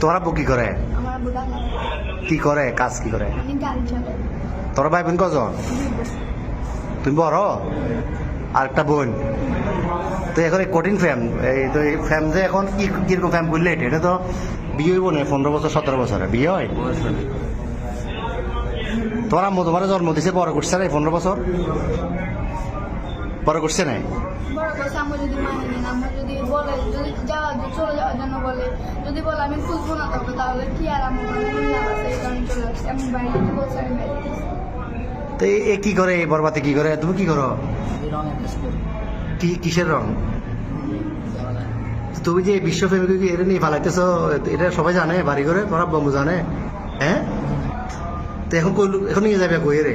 তো আব্বু কি করে? কি করে? কাজ কি করে? তোর ভাই বোন কজন? তুমি বড়? আর একটা বোন? তো এখন এই কঠিন ফ্যাম এই তো এই ফ্যাম যে এখন কি কীরকম ফ্যাম করলে এটা? এটা তো বিয়ে হইব না, পনেরো বছর, সতেরো বছরে। বিয়ে হয়। তোমার আম্মু তোমার জন্ম দিছে বড় করছে পনেরো বছর? বড় করছে নাই? বড় কথা আমার যদি মানে নেন আমার যদি বলে যদি যাওয়া চলে যাওয়ার জন্য বলে যদি বলে আমি খুঁজবো না তবে তাহলে কি আর আমার লাভ আছে এই কারণে চলে আসছে আমি বাইরে বলছি আমি বাইরে তো এ- কি করে এই বরবাতে কি করে? তুমি কি করো? কি কিসের রং? তুমি যে বিশ্ব ফেমিকে এটা নিয়ে ফালাইতেছো এটা সবাই জানে বাড়ি করে তোমার বম্বু জানে হ্যাঁ? তো এখন এখন নিয়ে যাবে কই রে